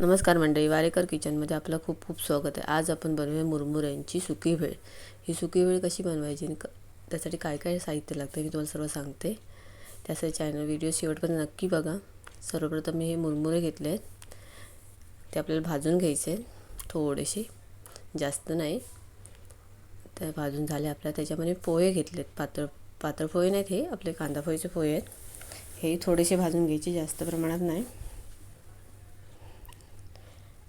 नमस्कार मंडळी वारेकर किचनमध्ये आपलं खूप खूप स्वागत आहे. आज आपण बनवूया मुरमुऱ्यांची सुकी भेळ ही सुकी भेळ कशी बनवायची क त्यासाठी काय काय साहित्य लागतं मी तुम्हाला सर्व सांगते. त्यासाठी चॅनल व्हिडिओ शेवटपर्यंत नक्की बघा. सर्वप्रथम मी हे मुरमुरे घेतले आहेत. ते आपल्याला भाजून घ्यायचे आहेत. थोडेसे. जास्त नाही. तर भाजून झाले आपल्या. त्याच्यामध्ये पोहे घेतलेत. पातळ पातळ पोहे नाहीत हे. आपले कांदा पोहेचे पोहे आहेत. हे थोडेसे भाजून घ्यायचे. जास्त प्रमाणात नाही.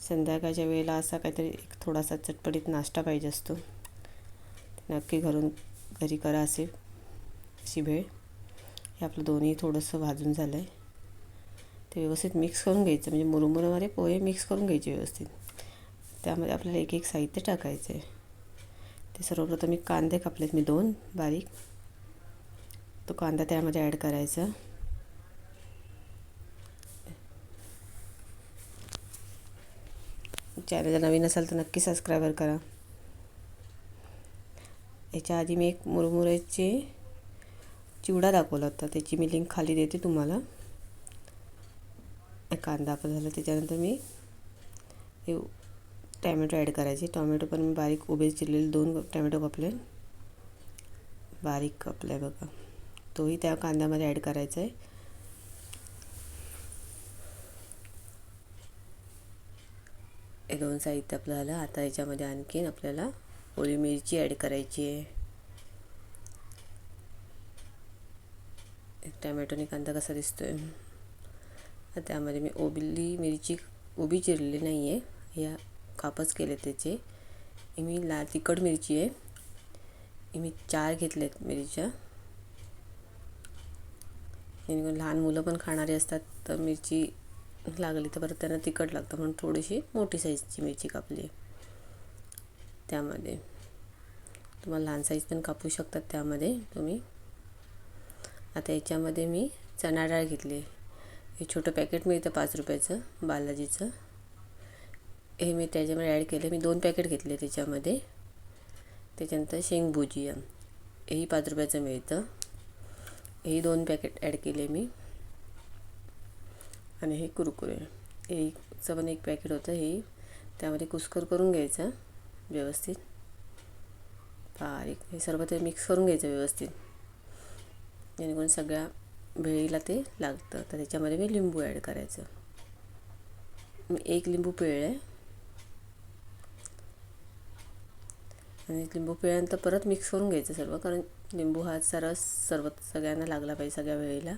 संध्याकाळच्या वेळेला असा काहीतरी एक थोडासा चटपटीत नाश्ता पाहिजे असतो. नक्की घरून घरी करा असे अशी भेळ हे आपलं दोन्ही थोडंसं भाजून झालं आहे ते व्यवस्थित मिक्स करून घ्यायचं. म्हणजे मुरुमुरमारे पोहे मिक्स करून घ्यायचे व्यवस्थित. त्यामध्ये आपल्याला एक एक साहित्य टाकायचं आहे ते सर्वप्रथम मी कांदे कापलेत मी दोन बारीक. तो कांदा त्यामध्ये ॲड करायचा. चॅनलला नवीन असाल तर नक्की सबस्क्रायबर करा. याच्या आधी मी एक मुरमुऱ्याचे चिवडा दाखवला होता. त्याची मी लिंक खाली देते तुम्हाला. कांदा आपण झाला. त्याच्यानंतर मी हे टॅमॅटो ॲड करायचे. टॉमॅटो पण मी बारीक उभे चिरलेले दोन टॅमॅटो कापले. बारीक कापले बघा. तोही त्या कांद्यामध्ये ॲड करायचा आहे हे दोन साहित्य आपलं झालं आता याच्यामध्ये आणखीन आपल्याला ओली मिरची ॲड करायची आहे. टॅमॅटोने कांदा कसा दिसतो आहे त्यामध्ये मी ओबिली मिरची उभी चिरलेली नाही आहे या कापच केले त्याचे. मी लाल तिखट मिरची आहे. मी चार घेतलेत मिरच्या. लहान मुलं पण खाणारी असतात तर मिरची लागली तर परत त्यांना तिखट लागतं म्हणून थोडीशी मोठी साईजची मिरची कापली. त्यामध्ये तुम्हाला लहान साईज पण कापू शकतात त्यामध्ये तुम्ही. आता याच्यामध्ये मी चणा डाळ घेतली. हे छोटं पॅकेट मिळतं पाच रुपयाचं बालाजीचं. हे मी त्याच्यामध्ये ॲड केलं. मी दोन पॅकेट घेतले त्याच्यामध्ये. त्याच्यानंतर शेंग भुजिया. हेही पाच रुपयाचं मिळतं. हेही दोन पॅकेट ॲड केले मी. आणि हे कुरकुरे. एक पण एक पॅकेट होतं हे. त्यामध्ये कुस्कर करून घ्यायचं व्यवस्थित. बारीक. हे सर्व ते मिक्स करून घ्यायचं व्यवस्थित. जेणेकरून सगळ्या भेळीला ते लागतं. तर त्याच्यामध्ये मी लिंबू ॲड करायचं. मी एक लिंबू पिळलं आणि लिंबू पिळल्यानंतर परत मिक्स करून घ्यायचं सर्व. कारण लिंबू हा सरस सर्व सगळ्यांना लागला पाहिजे सगळ्या वेळेला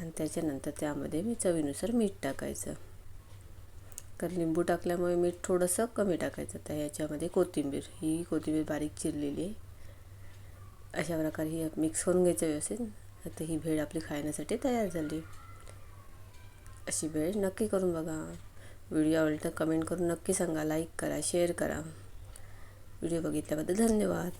आणि त्याच्यानंतर त्यामध्ये मी चवीनुसार मीठ टाकायचं. तर लिंबू टाकल्यामुळे मीठ थोडंसं कमी टाकायचं. तर ह्याच्यामध्ये कोथिंबीर ही कोथिंबीर बारीक चिरलेली आहे. अशा प्रकारे ही मिक्स करून घ्यायचं व्यवस्थित. आता ही भेळ आपली खाण्यासाठी तयार झाली. अशी भेळ नक्की करून बघा. व्हिडिओ आवडला तर कमेंट करून नक्की सांगा. लाईक करा शेअर करा. व्हिडिओ बघितल्याबद्दल धन्यवाद.